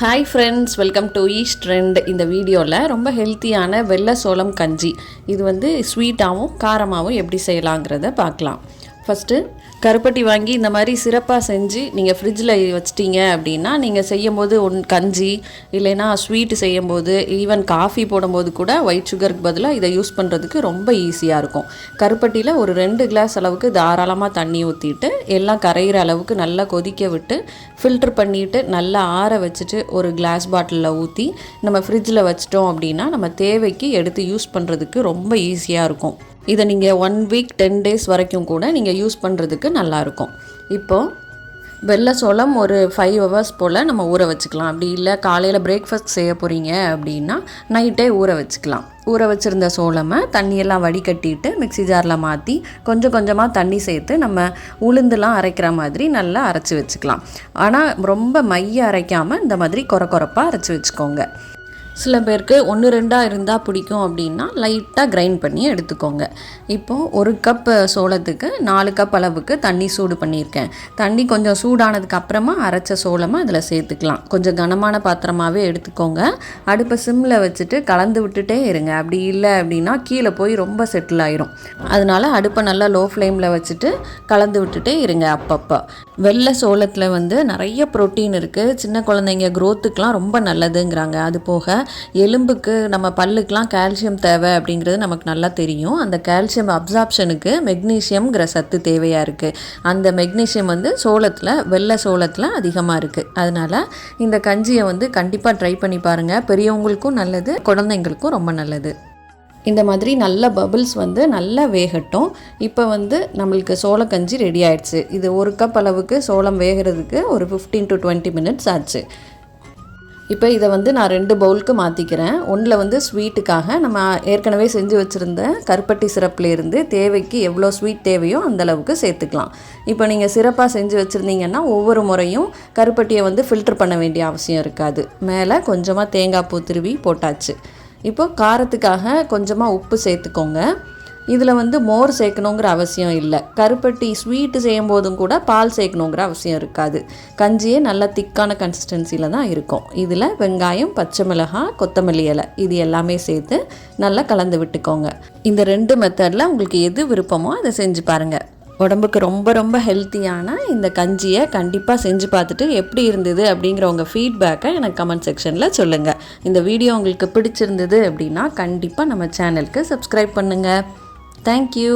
Hi friends welcome to east trend இந்த வீடியோவில் ரொம்ப ஹெல்த்தியான வெள்ளை சோளம் கஞ்சி. இது வந்து ஸ்வீட்டாகவும் காரமாகவும் எப்படி செய்யலாங்கிறத பார்க்கலாம். ஃபஸ்ட்டு கருப்பட்டி வாங்கி இந்த மாதிரி சிறப்பாக செஞ்சு நீங்கள் ஃப்ரிட்ஜில் வச்சிட்டீங்க அப்படின்னா நீங்கள் செய்யும்போது ஒன் கஞ்சி இல்லைன்னா ஸ்வீட் செய்யும்போது ஈவன் காஃபி போடும்போது கூட ஒயிட் சுகருக்கு பதிலாக இதை யூஸ் பண்ணுறதுக்கு ரொம்ப ஈஸியாக இருக்கும். கருப்பட்டியில் ஒரு ரெண்டு கிளாஸ் அளவுக்கு தாராளமாக தண்ணி ஊற்றிட்டு எல்லாம் கரையிற அளவுக்கு நல்லா கொதிக்க விட்டு ஃபில்டர் பண்ணிவிட்டு நல்லா ஆற வச்சுட்டு ஒரு கிளாஸ் பாட்டிலில் ஊற்றி நம்ம ஃப்ரிட்ஜில் வச்சிட்டோம் அப்படின்னா நம்ம தேவைக்கு எடுத்து யூஸ் பண்ணுறதுக்கு ரொம்ப ஈஸியாக இருக்கும். இதை நீங்கள் ஒன் வீக் டென் டேஸ் வரைக்கும் கூட நீங்கள் யூஸ் பண்ணுறதுக்கு நல்லாயிருக்கும். இப்போது வெள்ளை சோளம் ஒரு ஃபைவ் ஹவர்ஸ் போல் நம்ம ஊற வச்சுக்கலாம். அப்படி இல்லை காலையில் பிரேக்ஃபாஸ்ட் செய்ய போகிறீங்க அப்படின்னா நைட்டே ஊற வச்சுக்கலாம். ஊற வச்சுருந்த சோளமை தண்ணியெல்லாம் வடிகட்டிட்டு மிக்ஸி ஜாரில் மாற்றி கொஞ்சம் கொஞ்சமாக தண்ணி சேர்த்து நம்ம உளுந்துலாம் அரைக்கிற மாதிரி நல்லா அரைச்சி வச்சுக்கலாம். ஆனால் ரொம்ப மைய அரைக்காமல் இந்த மாதிரி கொர கொரப்பாக அரைச்சி வச்சுக்கோங்க. சில பேருக்கு ஒன்று ரெண்டாக இருந்தால் பிடிக்கும் அப்படின்னா லைட்டாக கிரைண்ட் பண்ணி எடுத்துக்கோங்க. இப்போது ஒரு கப் சோளத்துக்கு நாலு கப் அளவுக்கு தண்ணி சூடு பண்ணியிருக்கேன். தண்ணி கொஞ்சம் சூடானதுக்கு அப்புறமா அரைச்ச சோளமாக அதில் சேர்த்துக்கலாம். கொஞ்சம் கனமான பாத்திரமாகவே எடுத்துக்கோங்க. அடுப்பை சிம்மில் வச்சுட்டு கலந்து விட்டுட்டே இருங்க. அப்படி இல்லை அப்படின்னா கீழே போய் ரொம்ப செட்டில் ஆயிரும். அதனால அடுப்பை நல்லா லோ ஃப்ளேமில் வச்சுட்டு கலந்து விட்டுட்டே இருங்க அப்பப்போ. வெள்ளை சோளத்தில் வந்து நிறைய ப்ரோட்டீன் இருக்குது சின்ன குழந்தைங்க க்ரோத்துக்கெலாம் ரொம்ப நல்லதுங்கிறாங்க. அது போக எலும்புக்கு நம்ம பல்லுக்கெலாம் கால்சியம் தேவை அப்படிங்கிறது நமக்கு நல்லா தெரியும். அந்த கால்சியம் அப்சார்ப்ஷனுக்கு மெக்னீஷியம்ங்கிற சத்து தேவையாக இருக்குது அந்த மெக்னீஷியம் வந்து சோளத்தில் வெள்ளை சோளத்தில் அதிகமாக இருக்குது அதனால் இந்த கஞ்சியை வந்து கண்டிப்பாக ட்ரை பண்ணி பாருங்கள் பெரியவங்களுக்கும் நல்லது குழந்தைங்களுக்கும் ரொம்ப நல்லது. இந்த மாதிரி நல்ல பபிள்ஸ் வந்து நல்லா வேகட்டும். இப்போ வந்து நம்மளுக்கு சோளக்கஞ்சி ரெடி ஆயிடுச்சு. இது ஒரு கப் அளவுக்கு சோளம் வேகிறதுக்கு ஒரு ஃபிஃப்டீன் டு டுவெண்ட்டி மினிட்ஸ் ஆச்சு. இப்போ இதை வந்து நான் ரெண்டு பவுலுக்கு மாற்றிக்கிறேன் ஒன்றில் வந்து ஸ்வீட்டுக்காக நம்ம ஏற்கனவே செஞ்சு வச்சுருந்த கருப்பட்டி சிரப்லேருந்து தேவைக்கு எவ்வளோ ஸ்வீட் தேவையோ அந்தளவுக்கு சேர்த்துக்கலாம். இப்போ நீங்கள் சிறப்பாக செஞ்சு வச்சுருந்தீங்கன்னா ஒவ்வொரு முறையும் கருப்பட்டியை வந்து ஃபில்டர் பண்ண வேண்டிய அவசியம் இருக்காது. மேலே கொஞ்சமாக தேங்காய் பூ திருவி போட்டாச்சு. இப்போ காரத்துக்காக கொஞ்சமாக உப்பு சேர்த்துக்கோங்க. இதில் வந்து மோர் சேர்க்கணுங்கிற அவசியம் இல்லை. கருப்பட்டி ஸ்வீட்டு செய்யும் போதும் கூட பால் சேர்க்கணுங்கிற அவசியம் இருக்காது. கஞ்சியே நல்ல திக்கான கன்சிஸ்டன்சியில் தான் இருக்கும். இதில் வெங்காயம் பச்சை மிளகாய் கொத்தமல்லி இலை இது எல்லாமே சேர்த்து நல்லா கலந்து விட்டுக்கோங்க. இந்த ரெண்டு மெத்தடில் உங்களுக்கு எது விருப்பமோ அதை செஞ்சு பாருங்கள் உடம்புக்கு ரொம்ப ரொம்ப ஹெல்த்தியான இந்த கஞ்சியை கண்டிப்பாக செஞ்சு பார்த்துட்டு எப்படி இருந்தது அப்படிங்கிற உங்கள் ஃபீட்பேக்கை எனக்கு கமெண்ட் செக்ஷனில் சொல்லுங்கள் இந்த வீடியோ உங்களுக்கு பிடிச்சிருந்தது அப்படின்னா கண்டிப்பாக நம்ம சேனலுக்கு சப்ஸ்கிரைப் பண்ணுங்கள் தேங்க்யூ